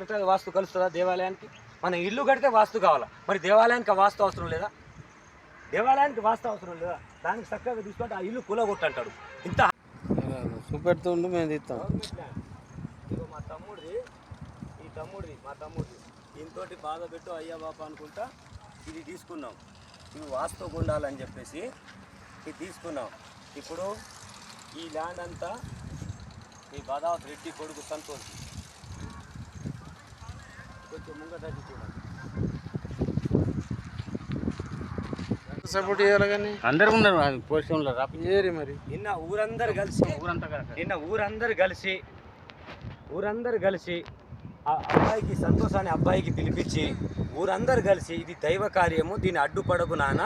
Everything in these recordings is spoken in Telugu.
కడితే వాస్తు కలుస్తుందా దేవాలయానికి? మన ఇల్లు కడితే వాస్తు కావాలా? మరి దేవాలయానికి వాస్తు అవసరం లేదా? దేవాలయానికి వాస్తు అవసరం లేదా? దానికి చక్కగా తీసుకుంటే ఆ ఇల్లు కూలగొట్టు అంటాడు ఇంత చూపెడుతుండు మేము తీస్తాం. మా తమ్ముడిది ఈ తమ్ముడిది మా తమ్ముడిది. దీంతోటి బాధ పెట్టు అయ్యా బాపా అనుకుంటా ఇది తీసుకున్నాం. ఇవి వాస్తు ఉండాలని చెప్పేసి ఇది తీసుకున్నాం. ఇప్పుడు ఈ ల్యాండ్ అంతా ఈ బాదావత్ రెడ్డి కొడుకు సంతోష్ కొంచెం ముంగట అది చూడండి సపోర్ట్ చేయాలి కానీ? అందరు ఉన్నారు పొజిషన్లో రా. ఏరి మరి? నిన్న ఊరందరు కలిసి ఊరంతా కదా నిన్న ఊరందరు కలిసి ఊరందరు కలిసి ఆ అబ్బాయికి సంతోష్ అనే అబ్బాయికి పిలిపించి ఊరందరు కలిసి ఇది దైవ కార్యము దీన్ని అడ్డుపడకు నాన్న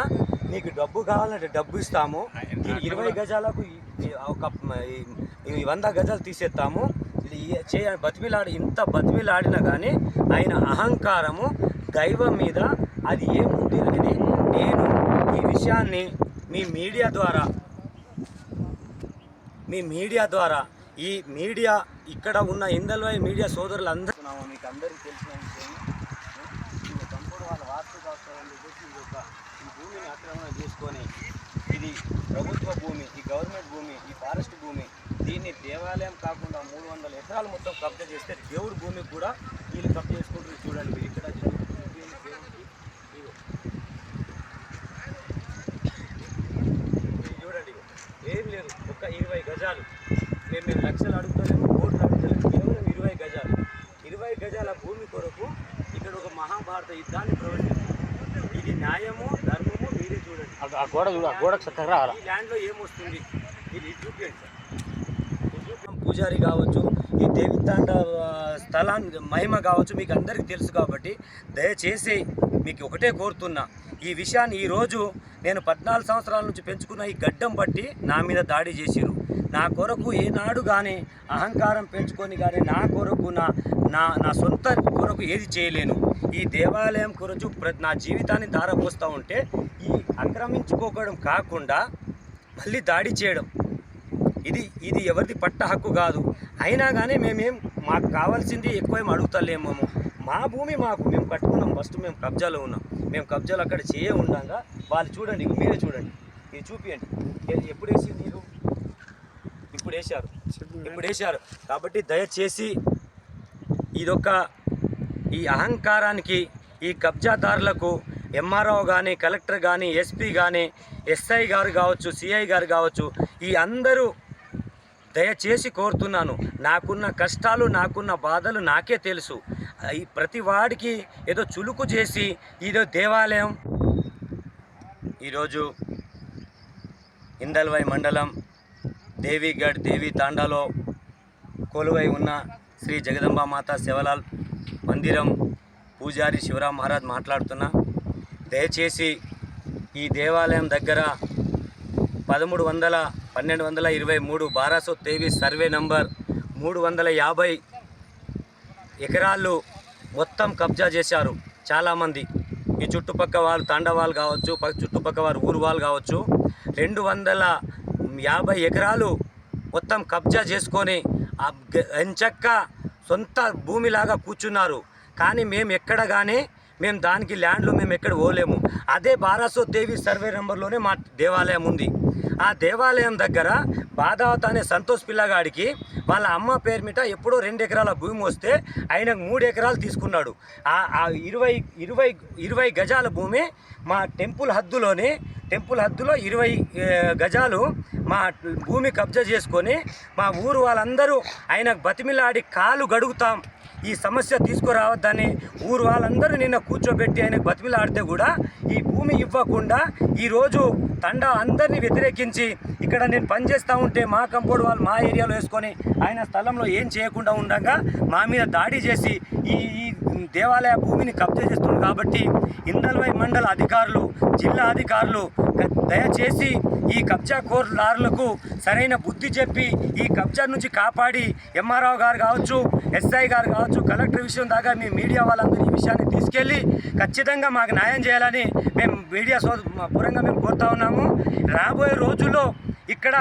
నీకు డబ్బు కావాలంటే డబ్బు ఇస్తాము. ఇరవై గజాలకు ఒక వంద గజాలు తీసేస్తాము. ఇది చేయ బతిమిలాడి ఇంత బతిమిలాడినా కానీ ఆయన అహంకారము దైవం మీద అది ఏముంది అనేది నేను ఈ విషయాన్ని మీ మీడియా ద్వారా మీ మీడియా ద్వారా ఈ మీడియా ఇక్కడ ఉన్న ఇందల్వై మీడియా సోదరులందరూ మీకు అందరికీ తెలిసిన విషయం ఈ వాళ్ళ వాస్తు శాస్త్రం చెప్పేసి ఇది ఒక ఈ భూమిని ఆక్రమణ చేసుకొని ఇది ప్రభుత్వ భూమి ఈ గవర్నమెంట్ భూమి ఈ ఫారెస్ట్ భూమి దీన్ని దేవాలయం కాకుండా మూడు వందల ఎకరాలు మొత్తం కబ్జా చేస్తే దేవుడి భూమికి కూడా వీళ్ళు కబ్జా చేసుకుంటారు చూడండి ఇక్కడ చూడండి ఏం లేదు ఒక ఇరవై గజాలు. మేము మేము లక్షలు అడుగుతలేము కోట్లు అడుగుతలేము కేవలం ఇరవై గజాలు. ఇరవై గజాల భూమి కొరకు ఇక్కడ ఒక మహాభారత యుద్ధాన్ని ప్రవర్తించింది ఇది న్యాయము ధర్మము మీరే చూడండి. ఆ గోడ చూడు గోడకు ల్యాండ్లో ఏమొస్తుంది ఇది చూపించండి. పూజారి కావచ్చు ఈ దేవితాండ స్థలాన్ని మహిమ కావచ్చు మీకు అందరికీ తెలుసు కాబట్టి దయచేసి మీకు ఒకటే కోరుతున్నా. ఈ విషయాన్ని ఈరోజు నేను పద్నాలుగు సంవత్సరాల నుంచి పెంచుకున్న ఈ గడ్డం బట్టి నా మీద దాడి చేసిరు నా కొరకు ఏనాడు కానీ అహంకారం పెంచుకొని కానీ నా కొరకు నా నా నా సొంత కొరకు ఏది చేయలేను. ఈ దేవాలయం కొరకు నా జీవితాన్ని దారపోస్తూ ఉంటే ఈ ఆక్రమించుకోవడం కాకుండా మళ్ళీ దాడి చేయడం ఇది ఇది ఎవరిది పట్ట హక్కు కాదు. అయినా కానీ మేమేం మాకు కావాల్సింది ఎక్కువ ఏం అడుగుతలేము మా భూమి మాకు మేము కట్టుకున్నాం. ఫస్ట్ మేము కబ్జాలో ఉన్నాం. మేము కబ్జాలు అక్కడ చేయ ఉండగా వాళ్ళు చూడండి మీరే చూడండి. ఇది చూపియండి. ఎప్పుడు వేసింది మీరు ఇప్పుడు వేశారు. ఇప్పుడు వేశారు. కాబట్టి దయచేసి ఇదొక ఈ అహంకారానికి ఈ కబ్జాదారులకు ఎంఆర్ఓ కానీ కలెక్టర్ కానీ ఎస్పీ కానీ ఎస్ఐ గారు కావచ్చు సిఐ గారు కావచ్చు ఈ అందరూ దయచేసి కోరుతున్నాను. నాకున్న కష్టాలు నాకున్న బాధలు నాకే తెలుసు. ఈ ప్రతి వాడికి ఏదో చులుకు చేసి ఇదో దేవాలయం. ఈరోజు ఇందల్వై మండలం దేవిగఢ్ దేవి తాండాలో కొలువై ఉన్న శ్రీ జగదంబామాత శివలాల్ మందిరం పూజారి శివరాం మహారాజ్ మాట్లాడుతున్నా. దయచేసి ఈ దేవాలయం దగ్గర పదమూడు వందల పన్నెండు వందల ఇరవై మూడు బారాసో తేవీ సర్వే నంబర్. మూడు వందల యాభై ఎకరాలు మొత్తం కబ్జా చేశారు చాలామంది. ఈ చుట్టుపక్క వాళ్ళు తాండవాళ్ళు కావచ్చు చుట్టుపక్క వారు ఊరు వాళ్ళు కావచ్చు. రెండు వందల యాభై ఎకరాలు మొత్తం కబ్జా చేసుకొని ఆ ఎంచక్క సొంత భూమిలాగా కూర్చున్నారు. కానీ మేము ఎక్కడ కానీ మేము దానికి ల్యాండ్లో మేము ఎక్కడ పోలేము. అదే బారాసో దేవి సర్వే నెంబర్లోనే మా దేవాలయం ఉంది. ఆ దేవాలయం దగ్గర బాధావత అనే సంతోష్ పిల్లగాడికి వాళ్ళ అమ్మ పేరు మీద ఎప్పుడో రెండు ఎకరాల భూమి వస్తే ఆయనకు మూడు ఎకరాలు తీసుకున్నాడు. ఆ ఇరవై ఇరవై ఇరవై గజాల భూమి మా టెంపుల్ హద్దులోని టెంపుల్ హద్దులో ఇరవై గజాలు మా భూమి కబ్జా చేసుకొని మా ఊరు వాళ్ళందరూ ఆయనకు బతిమిలాడి కాలు గడుగుతాం. ఈ సమస్య తీసుకురావద్దని ఊరు వాళ్ళందరూ నిన్న కూర్చోబెట్టి ఆయనకు బతిమిలాడితే కూడా ఈ భూమి ఇవ్వకుండా ఈరోజు తండా అందరినీ వ్యతిరేకించి ఇక్కడ నేను పనిచేస్తూ ఉంటే మా కంపౌండ్ వాళ్ళు మా ఏరియాలో వేసుకొని ఆయన స్థలంలో ఏం చేయకుండా ఉండగా మా మీద దాడి చేసి ఈ ఈ దేవాలయ భూమిని కబ్జా చేస్తుంది కాబట్టి ఇందల్వై మండల అధికారులు జిల్లా అధికారులు దయచేసి ఈ కబ్జా కోర్లారులకు సరైన బుద్ధి చెప్పి ఈ కబ్జా నుంచి కాపాడి ఎంఆర్ఓ గారు కావచ్చు ఎస్ఐ గారు కావచ్చు కలెక్టర్ విషయం దాకా మీ మీడియా వాళ్ళందరూ ఈ విషయాన్ని తీసుకెళ్ళి ఖచ్చితంగా మాకు న్యాయం చేయాలని మేము మీడియా సో పూర్వంగా మేము కోరుతా ఉన్నాము. రాబోయే రోజుల్లో ఇక్కడ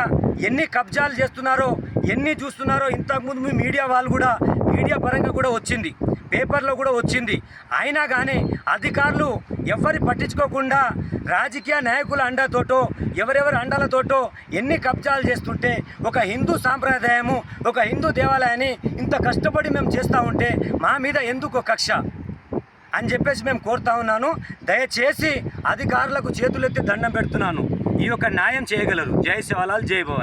ఎన్ని కబ్జాలు చేస్తున్నారో ఎన్ని చూస్తున్నారో ఇంతకుముందు మీ మీడియా వాళ్ళు కూడా మీడియా పరంగా కూడా వచ్చింది. పేపర్లో కూడా వచ్చింది. అయినా కానీ అధికారులు ఎవరి పట్టించుకోకుండా రాజకీయ నాయకుల అండతోటో ఎవరెవరి అండలతోటో ఎన్ని కబ్జాలు చేస్తుంటే ఒక హిందూ సాంప్రదాయము ఒక హిందూ దేవాలయాన్ని ఇంత కష్టపడి మేము చేస్తూ ఉంటే మా మీద ఎందుకు కక్ష? అని చెప్పేసి మేము కోరుతా ఉన్నాను. దయచేసి అధికారులకు చేతులెత్తి దండం పెడుతున్నాను. ఈ యొక్క న్యాయం చేయగలరు. జై శివలాల్ జై భవాని.